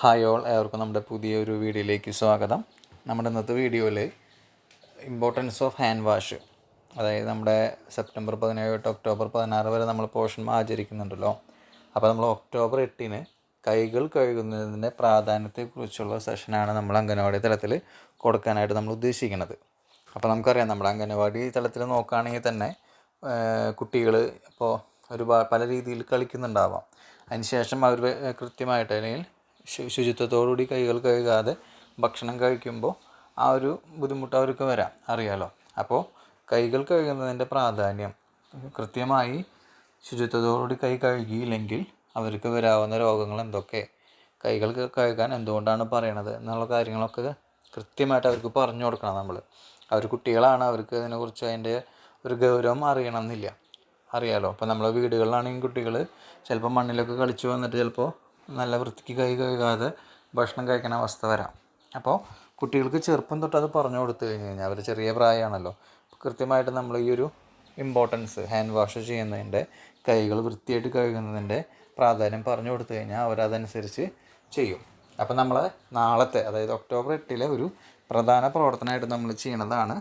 Hi all ഏവർക്കും നമ്മുടെ പുതിയൊരു വീഡിയോയിലേക്ക് സ്വാഗതം. നമ്മുടെ ഇന്നത്തെ വീഡിയോയിൽ ഇമ്പോർട്ടൻസ് ഓഫ് ഹാൻഡ് വാഷ് അതായത് നമ്മുടെ സെപ്റ്റംബർ പതിനേഴ് തൊട്ട് ഒക്ടോബർ പതിനാറ് വരെ നമ്മൾ പോഷൻ ആചരിക്കുന്നുണ്ടല്ലോ. അപ്പോൾ നമ്മൾ ഒക്ടോബർ എട്ടിന് കൈകൾ കഴുകുന്നതിന്റെ പ്രാധാന്യത്തെക്കുറിച്ചുള്ള സെഷനാണ് നമ്മൾ അംഗനവാടി തലത്തിൽ കൊടുക്കാനായിട്ട് നമ്മൾ ഉദ്ദേശിക്കുന്നത്. അപ്പോൾ നമുക്കറിയാം നമ്മുടെ അംഗനവാടി തലത്തിൽ നോക്കുകയാണെങ്കിൽ തന്നെ കുട്ടികൾ ഇപ്പോൾ ഒരുപാട് പല രീതിയിൽ കളിക്കുന്നുണ്ടാവാം. അതിനുശേഷം അവർ കൃത്യമായിട്ട് അല്ലെങ്കിൽ ശുചിത്വത്തോടുകൂടി കൈകൾ കഴുകാതെ ഭക്ഷണം കഴിക്കുമ്പോൾ ആ ഒരു ബുദ്ധിമുട്ട് അവർക്ക് വരാം. അറിയാലോ? അപ്പോൾ കൈകൾ കഴുകുന്നതിന്റെ പ്രാധാന്യം കൃത്യമായി ശുചിത്വത്തോടുകൂടി കൈ കഴുകിയില്ലെങ്കിൽ അവർക്ക് വരാവുന്ന രോഗങ്ങൾ എന്തൊക്കെ? കൈകൾ കഴുകാൻ എന്തുകൊണ്ടാണ് പറയണത് എന്നുള്ള കാര്യങ്ങളൊക്കെ കൃത്യമായിട്ട് അവർക്ക് പറഞ്ഞു കൊടുക്കണം നമ്മൾ. അവർ കുട്ടികളാണ് അവർക്ക് അതിനെക്കുറിച്ച് അതിന്റെ ഒരു ഗൗരവം അറിയണം എന്നില്ല അറിയാലോ? അപ്പോൾ നമ്മളെ വീടുകളിലാണെങ്കിൽ കുട്ടികൾ ചിലപ്പോൾ മണ്ണിലൊക്കെ കളിച്ചു വന്നിട്ട് ചിലപ്പോൾ നല്ല വൃത്തിക്ക് കൈ കഴുകാതെ ഭക്ഷണം കഴിക്കണ അവസ്ഥ വരാം. അപ്പോൾ കുട്ടികൾക്ക് ചെറുപ്പം തൊട്ട് അത് പറഞ്ഞു കൊടുത്തു കഴിഞ്ഞ് കഴിഞ്ഞാൽ അവർ ചെറിയ പ്രായമാണല്ലോ കൃത്യമായിട്ട് നമ്മൾ ഈ ഒരു ഇമ്പോർട്ടൻസ് ഹാൻഡ് വാഷ് ചെയ്യുന്നതിന്റെ കൈകൾ വൃത്തിയായിട്ട് കഴുകുന്നതിന്റെ പ്രാധാന്യം പറഞ്ഞു കൊടുത്തു കഴിഞ്ഞാൽ അവരതനുസരിച്ച് ചെയ്യും. അപ്പോൾ നമ്മൾ നാളത്തെ അതായത് ഒക്ടോബർ എട്ടിലെ ഒരു പ്രധാന പ്രവർത്തനമായിട്ട് നമ്മൾ ചെയ്യുന്നതാണ്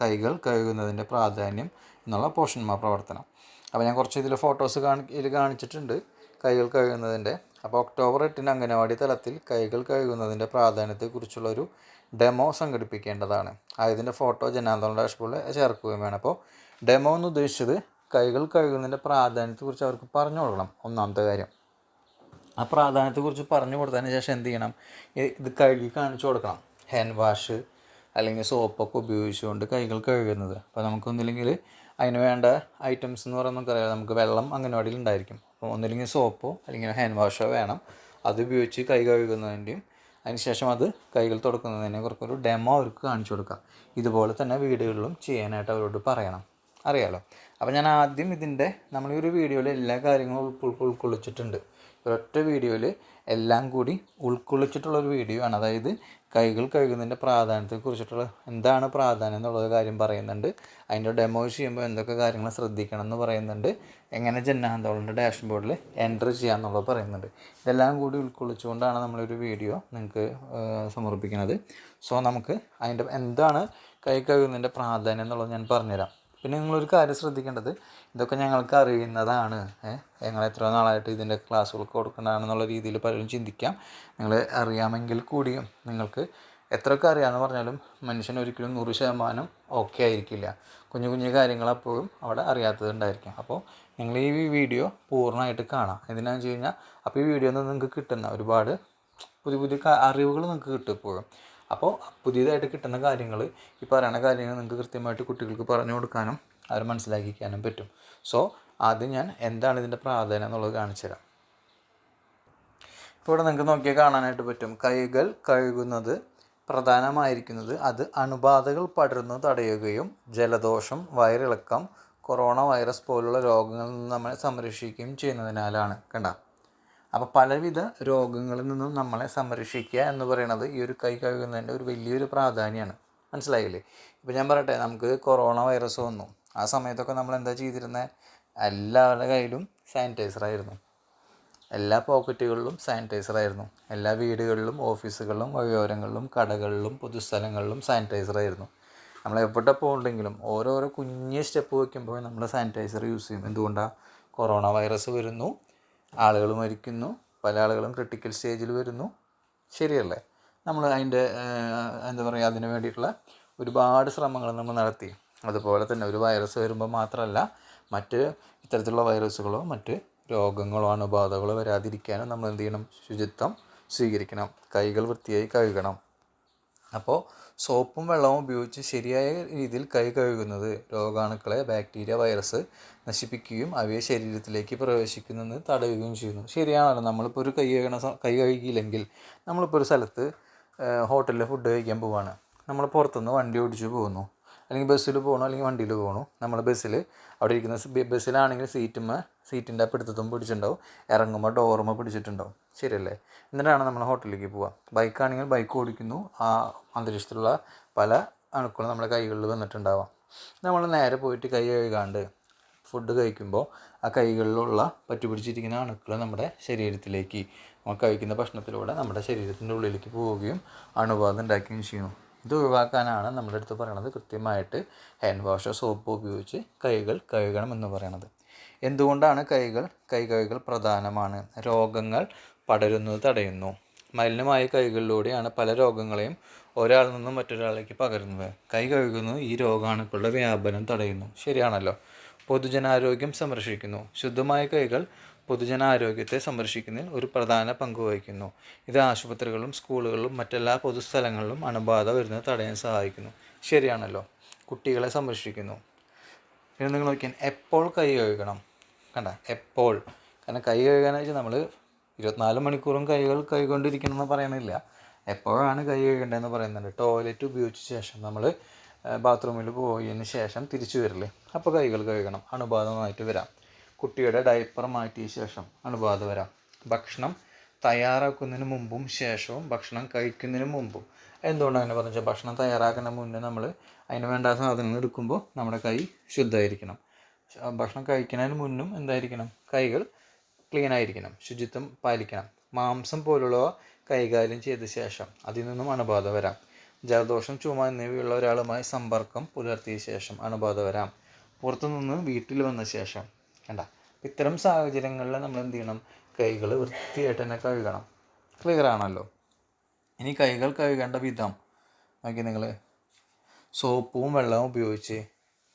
കൈകൾ കഴുകുന്നതിന്റെ പ്രാധാന്യം എന്നുള്ള പോഷന്മാർ പ്രവർത്തനം. അപ്പോൾ ഞാൻ കുറച്ച് ഇതിൽ ഫോട്ടോസ് കാണി ഇതിൽ കാണിച്ചിട്ടുണ്ട്. കൈകൾ കഴുകുന്നതിന്റെ അപ്പോൾ ഒക്ടോബർ എട്ടിന് അംഗനവാടി തലത്തിൽ കൈകൾ കഴുകുന്നതിന്റെ പ്രാധാന്യത്തെക്കുറിച്ചുള്ള ഒരു ഡെമോ സംഘടിപ്പിക്കേണ്ടതാണ്. അതിന്റെ ഫോട്ടോ ജനാന്തോളം ഡാഷ്ബോർഡിൽ ചേർക്കുകയും വേണം അപ്പോൾ ഡെമോ എന്ന് ഉദ്ദേശിച്ചത് കൈകൾ കഴുകുന്നതിന്റെ പ്രാധാന്യത്തെക്കുറിച്ച് അവർക്ക് പറഞ്ഞു കൊടുക്കണം. ഒന്നാമത്തെ കാര്യം. ആ പ്രാധാന്യത്തെക്കുറിച്ച് പറഞ്ഞു കൊടുത്തതിന് ശേഷം എന്ത് ചെയ്യണം? ഇത് കഴുകി കാണിച്ചു കൊടുക്കണം. ഹാൻഡ് വാഷ് അല്ലെങ്കിൽ സോപ്പൊക്കെ ഉപയോഗിച്ചുകൊണ്ട് കൈകൾ കഴുകുന്നത്. അപ്പോൾ നമുക്കൊന്നില്ലെങ്കിൽ അതിന് വേണ്ട ഐറ്റംസ് എന്ന് പറയുമ്പോൾ നമുക്കറിയാം. നമുക്ക് വെള്ളം അംഗനവാടിയിൽ ഉണ്ടായിരിക്കും. ഒന്നില്ലെങ്കിൽ സോപ്പോ അല്ലെങ്കിൽ ഹാൻഡ് വാഷോ വേണം. അത് ഉപയോഗിച്ച് കൈ കഴുകുന്നതിന്റെയും അതിനുശേഷം അത് കൈകൾ തുടക്കുന്നതിനെ കുറിച്ചൊരു ഡെമോ അവർക്ക് കാണിച്ചു കൊടുക്കാം. ഇതുപോലെ തന്നെ വീടുകളിലും ചെയ്യാനായിട്ട് അവരോട് പറയണം. അറിയാലോ? അപ്പോൾ ഞാൻ ആദ്യം ഇതിന്റെ നമ്മൾ ഈ ഒരു വീഡിയോയിൽ എല്ലാ കാര്യങ്ങളും ഉൾക്കൊ ഉൾക്കൊള്ളിച്ചിട്ടുണ്ട്. ഒരൊറ്റ വീഡിയോയിൽ എല്ലാം കൂടി ഉൾക്കൊള്ളിച്ചിട്ടുള്ള ഒരു വീഡിയോ ആണ്. അതായത് കൈകൾ കഴുകുന്നതിന്റെ പ്രാധാന്യത്തെക്കുറിച്ചിട്ടുള്ള എന്താണ് പ്രാധാന്യം എന്നുള്ള കാര്യം പറയുന്നുണ്ട്. അതിന്റെ ഡെമോ ചെയ്യുമ്പോൾ എന്തൊക്കെ കാര്യങ്ങൾ ശ്രദ്ധിക്കണം എന്ന് പറയുന്നുണ്ട്. എങ്ങനെ ജന്നാന്തോളിന്റെ ഡാഷ്ബോർഡിൽ എന്റർ ചെയ്യാമെന്നുള്ളത് പറയുന്നുണ്ട്. ഇതെല്ലാം കൂടി ഉൾക്കൊള്ളിച്ചുകൊണ്ടാണ് നമ്മളൊരു വീഡിയോ നിങ്ങൾക്ക് സമർപ്പിക്കുന്നത്. സോ നമുക്ക് അതിന്റെ എന്താണ് കൈ കഴുകുന്നതിന്റെ പ്രാധാന്യം എന്നുള്ളത് ഞാൻ പറഞ്ഞുതരാം. പിന്നെ നിങ്ങളൊരു കാര്യം ശ്രദ്ധിക്കേണ്ടത് ഇതൊക്കെ ഞങ്ങൾക്ക് അറിയുന്നതാണ്. ഞങ്ങൾ എത്ര നാളായിട്ട് ഇതിന്റെ ക്ലാസ്സുകൾക്ക് കൊടുക്കുന്നതാണെന്നുള്ള രീതിയിൽ പലരും ചിന്തിക്കാം. നിങ്ങൾ അറിയാമെങ്കിൽ കൂടിയും നിങ്ങൾക്ക് എത്രയൊക്കെ അറിയാമെന്ന് പറഞ്ഞാലും മനുഷ്യൻ ഒരിക്കലും നൂറ് ശതമാനം ഓക്കെ ആയിരിക്കില്ല. കുഞ്ഞു കുഞ്ഞു കാര്യങ്ങൾ അപ്പോഴും അവിടെ അറിയാത്തതുണ്ടായിരിക്കും അപ്പോൾ നിങ്ങൾ ഈ വീഡിയോ പൂർണമായിട്ട് കാണാം. എന്തിനാണെന്ന് വെച്ച് കഴിഞ്ഞാൽ അപ്പോൾ ഈ വീഡിയോ നിന്ന് നിങ്ങൾക്ക് കിട്ടുന്ന ഒരുപാട് പുതിയ പുതിയ അറിവുകൾ നിങ്ങൾക്ക് കിട്ടും എപ്പോഴും അപ്പോൾ പുതിയതായിട്ട് കിട്ടുന്ന കാര്യങ്ങൾ ഈ പറയുന്ന കാര്യങ്ങൾ നിങ്ങൾക്ക് കൃത്യമായിട്ട് കുട്ടികൾക്ക് പറഞ്ഞു കൊടുക്കാനും അവർ മനസ്സിലാക്കിക്കാനും പറ്റും. സോ ആദ്യം ഞാൻ എന്താണ് ഇതിന്റെ പ്രാധാന്യം എന്നുള്ളത് കാണിച്ചു തരാം. ഇപ്പോൾ ഇവിടെ നിങ്ങൾക്ക് നോക്കിയാൽ കാണാനായിട്ട് പറ്റും. കൈകൾ കഴുകുന്നത് പ്രധാനമായിരിക്കുന്നത് അത് അണുബാധകൾ പടരുന്നത് തടയുകയും ജലദോഷം വയറിളക്കം കൊറോണ വൈറസ് പോലുള്ള രോഗങ്ങളിൽ നിന്ന് നമ്മളെ സംരക്ഷിക്കുകയും ചെയ്യുന്നതിനാലാണ്. കണ്ട? അപ്പോൾ പലവിധ രോഗങ്ങളിൽ നിന്നും നമ്മളെ സംരക്ഷിക്കുക എന്ന് പറയുന്നത് ഈ ഒരു കൈ കഴുകുന്നതിന്റെ ഒരു വലിയൊരു പ്രാധാന്യമാണ് മനസ്സിലായില്ലേ? ഇപ്പോൾ ഞാൻ പറയട്ടെ നമുക്ക് കൊറോണ വൈറസ് വന്നു. ആ സമയത്തൊക്കെ നമ്മൾ എന്താ ചെയ്തിരുന്നത് എല്ലാവരുടെ കയ്യിലും സാനിറ്റൈസർ ആയിരുന്നു. എല്ലാ പോക്കറ്റുകളിലും സാനിറ്റൈസർ ആയിരുന്നു. എല്ലാ വീടുകളിലും ഓഫീസുകളിലും വയോരങ്ങളിലും കടകളിലും പൊതുസ്ഥലങ്ങളിലും സാനിറ്റൈസർ ആയിരുന്നു. നമ്മൾ എവിടെ പോകണ്ടെങ്കിലും ഓരോരോ കുഞ്ഞ് സ്റ്റെപ്പ് വയ്ക്കുമ്പോൾ നമ്മൾ സാനിറ്റൈസർ യൂസ് ചെയ്യും. എന്തുകൊണ്ടാണ് കൊറോണ വൈറസ് വരുന്നു ആളുകൾ മരിക്കുന്നു പല ആളുകളും ക്രിട്ടിക്കൽ സ്റ്റേജിൽ വരുന്നു. ശരിയല്ലേ? നമ്മൾ അതിന്റെ എന്താ പറയുക അതിന് വേണ്ടിയിട്ടുള്ള ഒരുപാട് ശ്രമങ്ങൾ നമ്മൾ നടത്തി. അതുപോലെ തന്നെ ഒരു വൈറസ് വരുമ്പോൾ മാത്രമല്ല മറ്റ് ഇത്തരത്തിലുള്ള വൈറസുകളോ മറ്റ് രോഗങ്ങളോ അണുബാധകളോ വരാതിരിക്കാനും നമ്മൾ എന്ത് ചെയ്യണം? ശുചിത്വം സ്വീകരിക്കണം. കൈകൾ വൃത്തിയായി കഴുകണം. അപ്പോൾ സോപ്പും വെള്ളവും ഉപയോഗിച്ച് ശരിയായ രീതിയിൽ കൈ കഴുകുന്നത് രോഗാണുക്കളെ ബാക്ടീരിയ വൈറസ് നശിപ്പിക്കുകയും അവയെ ശരീരത്തിലേക്ക് പ്രവേശിക്കുന്നത് തടയുകയും ചെയ്യുന്നു. ശരിയാണല്ലോ. നമ്മളിപ്പോൾ ഒരു കൈ കഴുകണ കൈ കഴുകിയില്ലെങ്കിൽ നമ്മളിപ്പോൾ ഒരു സ്ഥലത്ത് ഹോട്ടലിൽ ഫുഡ് കഴിക്കാൻ പോവുകയാണ് നമ്മൾ പുറത്തുനിന്ന് വണ്ടി ഓടിച്ച് പോകുന്നു. അല്ലെങ്കിൽ ബസ്സിൽ പോകണോ അല്ലെങ്കിൽ വണ്ടിയിൽ പോകണോ നമ്മൾ ബസ്സിൽ അവിടെ ഇരിക്കുന്ന ബസ്സിലാണെങ്കിൽ സീറ്റുമ്മ സീറ്റിന്റെ പിടുത്തത്തും പിടിച്ചിട്ടുണ്ടാവും. ഇറങ്ങുമ്പോൾ ഡോറുമ്മ പിടിച്ചിട്ടുണ്ടാവും. ശരിയല്ലേ? എന്നിട്ടാണ് നമ്മൾ ഹോട്ടലിലേക്ക് പോവുക ബൈക്കാണെങ്കിൽ ബൈക്ക് ഓടിക്കുന്നു. ആ അന്തരീക്ഷത്തിലുള്ള പല അണുക്കളും നമ്മുടെ കൈകളിൽ വന്നിട്ടുണ്ടാവാം. നമ്മൾ നേരെ പോയിട്ട് കൈ കഴുകാണ്ട് ഫുഡ് കഴിക്കുമ്പോൾ ആ കൈകളിലുള്ള പറ്റി പിടിച്ചിരിക്കുന്ന അണുക്കൾ നമ്മുടെ ശരീരത്തിലേക്ക് നമ്മൾ കഴിക്കുന്ന ഭക്ഷണത്തിലൂടെ നമ്മുടെ ശരീരത്തിന്റെ ഉള്ളിലേക്ക് പോവുകയും അണുബാധ ഉണ്ടാക്കുകയും ചെയ്യുന്നു. ഇത് ഒഴിവാക്കാനാണ് നമ്മുടെ അടുത്ത് പറയണത് കൃത്യമായിട്ട് ഹാൻഡ് വാഷോ സോപ്പോ ഉപയോഗിച്ച് കൈകൾ കഴുകണം എന്ന് പറയണത്. എന്തുകൊണ്ടാണ് കൈകൾ കൈ കഴുകൽ പ്രധാനമാണ്? രോഗങ്ങൾ പടരുന്നത് തടയുന്നു. മലിനമായ കൈകളിലൂടെയാണ് പല രോഗങ്ങളെയും ഒരാളിൽ നിന്നും മറ്റൊരാളിലേക്ക് പകരുന്നത്. കൈ കഴുകുന്നത് ഈ രോഗാണുക്കളുടെ വ്യാപനം തടയുന്നു. ശരിയാണല്ലോ. പൊതുജനാരോഗ്യം സംരക്ഷിക്കുന്നു. ശുദ്ധമായ കൈകൾ പൊതുജനാരോഗ്യത്തെ സംരക്ഷിക്കുന്നതിൽ ഒരു പ്രധാന പങ്ക് വഹിക്കുന്നു. ഇത് ആശുപത്രികളും സ്കൂളുകളിലും മറ്റെല്ലാ പൊതുസ്ഥലങ്ങളിലും അണുബാധ വരുന്നത് തടയാൻ സഹായിക്കുന്നു. ശരിയാണല്ലോ. കുട്ടികളെ സംരക്ഷിക്കുന്നു. പിന്നെ നിങ്ങൾ നോക്കിയാൽ എപ്പോൾ കൈ കഴുകണം? കണ്ട? എപ്പോൾ? കാരണം കൈ കഴുകാന്ന് വെച്ചാൽ നമ്മൾ ഇരുപത്തിനാല് മണിക്കൂറും കൈകൾ കൈകൊണ്ടിരിക്കണം എന്ന് പറയണില്ല എപ്പോഴാണ് കൈ കഴുകേണ്ടതെന്ന് പറയുന്നുണ്ട്. ടോയ്ലറ്റ് ഉപയോഗിച്ച ശേഷം നമ്മൾ ബാത്റൂമിൽ പോയതിന് ശേഷം തിരിച്ചു വരില്ലേ? അപ്പോൾ കൈകൾ കഴുകണം. അണുബാധമായിട്ട് വരാം. കുട്ടിയുടെ ഡയപ്പർ മാറ്റിയ ശേഷം അണുബാധ വരാം. ഭക്ഷണം തയ്യാറാക്കുന്നതിന് മുമ്പും ശേഷവും ഭക്ഷണം കഴിക്കുന്നതിന് മുമ്പും. എന്തുകൊണ്ടാണ് അങ്ങനെ പറഞ്ഞാൽ ഭക്ഷണം തയ്യാറാക്കുന്ന മുന്നേ നമ്മൾ അതിന് വേണ്ട സാധനങ്ങൾ എടുക്കുമ്പോൾ നമ്മുടെ കൈ ശുദ്ധമായിരിക്കണം. ഭക്ഷണം കഴിക്കുന്നതിന് മുന്നും എന്തായിരിക്കണം? കൈകൾ ക്ലീൻ ആയിരിക്കണം. ശുചിത്വം പാലിക്കണം. മാംസം പോലുള്ളവ കൈകാര്യം ചെയ്ത ശേഷം അതിൽ നിന്നും അണുബാധ വരാം. ജലദോഷം ചുമ എന്നിവയുള്ള ഒരാളുമായി സമ്പർക്കം പുലർത്തിയ ശേഷം അണുബാധ വരാം. പുറത്തുനിന്ന് വീട്ടിൽ വന്ന ശേഷം കണ്ട? ഇത്തരം സാഹചര്യങ്ങളിൽ നമ്മൾ എന്ത് ചെയ്യണം? കൈകൾ വൃത്തിയായിട്ട് തന്നെ കഴുകണം. ക്ലിയർ ആണല്ലോ? ഇനി കൈകൾ കഴുകേണ്ട വിധം. നോക്കി നിങ്ങൾ സോപ്പും വെള്ളവും ഉപയോഗിച്ച്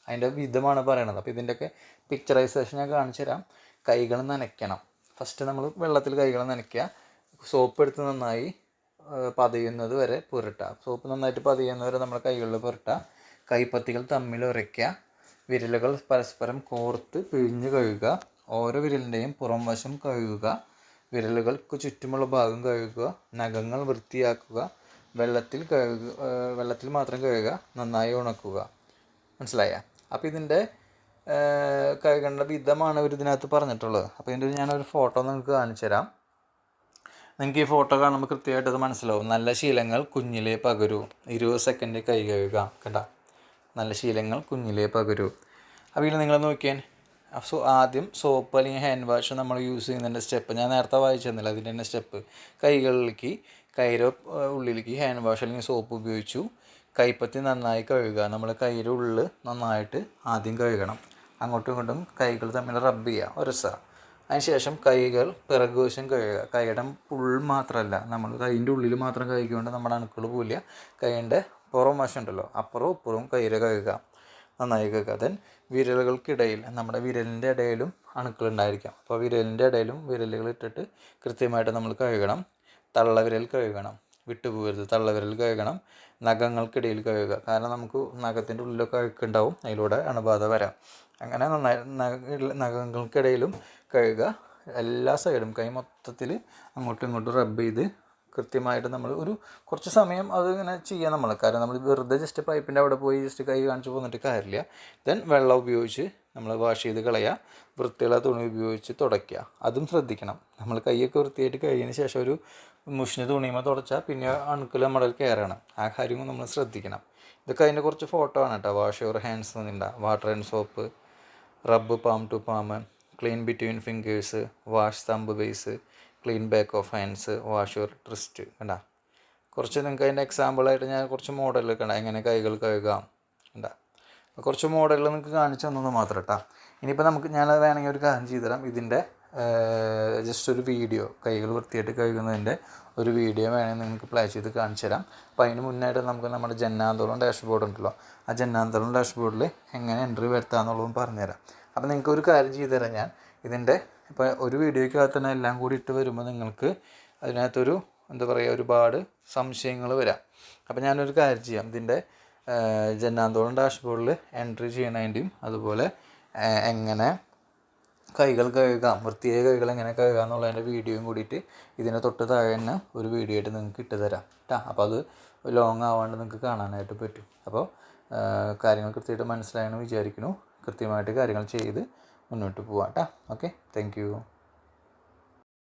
അതിന്റെ വിധമാണ് പറയണത്. അപ്പോൾ ഇതിന്റെയൊക്കെ പിക്ചറൈസേഷൻ ഞാൻ കാണിച്ചു തരാം. കൈകൾ നനയ്ക്കണം. ഫസ്റ്റ് നമ്മൾ വെള്ളത്തിൽ കൈകൾ നനയ്ക്കുക. സോപ്പ് എടുത്ത് നന്നായി പതയുന്നത് വരെ പുരട്ടുക. സോപ്പ് നന്നായിട്ട് പതയുന്നത് വരെ നമ്മൾ കൈകളിൽ പുരട്ടുക. കൈപ്പത്തികൾ തമ്മിൽ ഉരയ്ക്കുക. വിരലുകൾ പരസ്പരം കോർത്ത് പിഴിഞ്ഞ് കഴുകുക. ഓരോ വിരലിന്റെയും പുറം വശം കഴുകുക. വിരലുകൾക്ക് ചുറ്റുമുള്ള ഭാഗം കഴുകുക. നഖങ്ങൾ വൃത്തിയാക്കുക. വെള്ളത്തിൽ കഴുകുക വെള്ളത്തിൽ മാത്രം കഴുകുക. നന്നായി ഉണക്കുക. മനസ്സിലായ? അപ്പോൾ ഇതിന്റെ കഴുകേണ്ട വിധമാണ് ഇവർ ഇതിനകത്ത് പറഞ്ഞിട്ടുള്ളത്. അപ്പോൾ ഇതിന്റെ ഞാനൊരു ഫോട്ടോ നിങ്ങൾക്ക് കാണിച്ചു തരാം. നിങ്ങൾക്ക് ഈ ഫോട്ടോ കാണുമ്പോൾ കൃത്യമായിട്ട് അത് മനസ്സിലാവും. നല്ല ശീലങ്ങൾ കുഞ്ഞിലേ പകരൂ. ഇരുപത് സെക്കൻഡ് കൈ കഴുകാം. കേട്ടോ നല്ല ശീലങ്ങൾ കുഞ്ഞിലേ പകരൂ. ഇനി നിങ്ങൾ നോക്കിയാൽ സോ ആദ്യം സോപ്പ് അല്ലെങ്കിൽ ഹാൻഡ് വാഷ് നമ്മൾ യൂസ് ചെയ്യുന്നതിന്റെ സ്റ്റെപ്പ് ഞാൻ നേരത്തെ വായിച്ചു തന്നില്ല അതിന്റെ തന്നെ സ്റ്റെപ്പ് കൈകളിലേക്ക് കൈരോ ഉള്ളിലേക്ക് ഹാൻഡ് വാഷ് അല്ലെങ്കിൽ സോപ്പ് ഉപയോഗിച്ചു. കൈപ്പത്തി നന്നായി കഴുകുക. നമ്മൾ കൈയുടെ ഉള്ളിൽ നന്നായിട്ട് ആദ്യം കഴുകണം. അങ്ങോട്ടും ഇങ്ങോട്ടും കൈകൾ തമ്മിൽ റബ്ബ് ചെയ്യുക. ഒരസ. അതിനുശേഷം കൈകൾ പിറകുവശം കഴുകുക. കൈയുടെ ഫുൾ മാത്രമല്ല നമ്മൾ കൈന്റെ ഉള്ളിൽ മാത്രം കഴുകിക്കൊണ്ട് നമ്മുടെ അണുക്കൾ പോവില്ല കൈന്റെ പുറം വശം ഉണ്ടല്ലോ അപ്പുറവും ഇപ്പുറവും കഴുകുക. നന്നായി കഴുകുക. ദെൻ വിരലുകൾക്കിടയിൽ നമ്മുടെ വിരലിന്റെ ഇടയിലും അണുക്കൾ ഉണ്ടായിരിക്കാം. അപ്പോൾ വിരലിന്റെ ഇടയിലും വിരലുകൾ ഇട്ടിട്ട് കൃത്യമായിട്ട് നമ്മൾ കഴുകണം. തള്ളവിരൽ കഴുകണം. വിട്ടുപോകരുത്. തള്ളവിരൽ കഴുകണം. നഖങ്ങൾക്കിടയിൽ കഴുകുക. കാരണം നമുക്ക് നഖത്തിന്റെ ഉള്ളിലൊക്കെ അഴുക്കുണ്ടാവും. അതിലൂടെ അണുബാധ വരാം. അങ്ങനെ നന്നായി നഖ- നഖങ്ങൾക്കിടയിലും കഴുകുക. എല്ലാ സൈഡും കൈ മൊത്തത്തിൽ അങ്ങോട്ടും ഇങ്ങോട്ടും റബ്ബ് ചെയ്ത് കൃത്യമായിട്ട് നമ്മൾ ഒരു കുറച്ച് സമയം അതിങ്ങനെ ചെയ്യാം നമ്മൾ കാരണം നമ്മൾ വെറുതെ ജസ്റ്റ് പൈപ്പിന്റെ അവിടെ പോയി ജസ്റ്റ് കൈ കാണിച്ച് പോന്നിട്ട് കാര്യമില്ല. ദെൻ വെള്ളം ഉപയോഗിച്ച് നമ്മൾ വാഷ് ചെയ്ത് കളയുക. വൃത്തിയുള്ള തുണി ഉപയോഗിച്ച് തുടയ്ക്കുക. അതും ശ്രദ്ധിക്കണം. നമ്മൾ കൈയൊക്കെ വൃത്തിയായിട്ട് കഴിഞ്ഞതിന് ശേഷം ഒരു മുഷിന് തുണിയുമ്പോൾ തുടച്ചാൽ പിന്നെ അണുക്കൾ നമ്മുടെ കയറണം. ആ കാര്യങ്ങൾ നമ്മൾ ശ്രദ്ധിക്കണം. ഇതൊക്കെ അതിന്റെ കുറച്ച് ഫോട്ടോ ആണ് കേട്ടോ. Wash your hands എന്നുണ്ട water and soap rub palm to palm clean between fingers wash thumb base clean back of hands wash your wrist കണ്ട? കുറച്ച് നിങ്ങൾക്ക് അതിന്റെ എക്സാമ്പിളായിട്ട് ഞാൻ കുറച്ച് മോഡൽ കണ്ട എങ്ങനെ കൈകൾ കഴുകാം കണ്ട? കുറച്ച് മോഡലുകൾ നിങ്ങൾക്ക് കാണിച്ചു തന്നത് മാത്രം കേട്ടോ ഇനിയിപ്പോൾ നമുക്ക് ഞാൻ വേണമെങ്കിൽ ഒരു കാര്യം ചെയ്തു തരാം. ഇതിന്റെ ജസ്റ്റ് ഒരു വീഡിയോ കൈകൾ വൃത്തിയായിട്ട് കഴുകുന്നതിന്റെ ഒരു വീഡിയോ വേണമെങ്കിൽ നിങ്ങൾക്ക് പ്ലേ ചെയ്ത് കാണിച്ചു തരാം. അപ്പോൾ അതിന് മുന്നായിട്ട് നമുക്ക് നമ്മുടെ ജന്നാന്തോളം ഡാഷ്ബോർഡ് ഉണ്ടല്ലോ. ആ ജന്നാന്തോളം ഡാഷ്ബോർഡിൽ എങ്ങനെ എൻട്രി വരുത്താമെന്നുള്ളതും പറഞ്ഞുതരാം അപ്പോൾ നിങ്ങൾക്ക് ഒരു കാര്യം ചെയ്തു തരാം ഞാൻ. ഇതിന്റെ ഇപ്പോൾ ഒരു വീഡിയോയ്ക്കകത്ത് തന്നെ എല്ലാം കൂടി ഇട്ട് വരുമ്പോൾ നിങ്ങൾക്ക് അതിനകത്തൊരു എന്താ പറയുക ഒരുപാട് സംശയങ്ങൾ വരാം. അപ്പോൾ ഞാനൊരു കാര്യം ചെയ്യാം. ഇതിന്റെ ജന്നാന്തോളം ഡാഷ്ബോർഡിൽ എൻട്രി ചെയ്യണതിന്റെയും അതുപോലെ എങ്ങനെ കൈകൾ കഴുകാം വൃത്തിയായ കൈകൾ എങ്ങനെ കഴുകാം എന്നുള്ളതിന്റെ വീഡിയോയും കൂടിയിട്ട് ഇതിനെ തൊട്ട് താഴെ തന്നെ ഒരു വീഡിയോ ആയിട്ട് നിങ്ങൾക്ക് ഇട്ട് തരാം കേട്ടോ അപ്പോൾ അത് ലോങ് ആവാണ്ട് നിങ്ങൾക്ക് കാണാനായിട്ട് പറ്റും. അപ്പോൾ കാര്യങ്ങൾ കൃത്യമായിട്ട് മനസ്സിലായെന്ന് വിചാരിക്കുന്നു. കൃത്യമായിട്ട് കാര്യങ്ങൾ ചെയ്ത് മുന്നോട്ട് പോവാം കേട്ടോ. Okay thank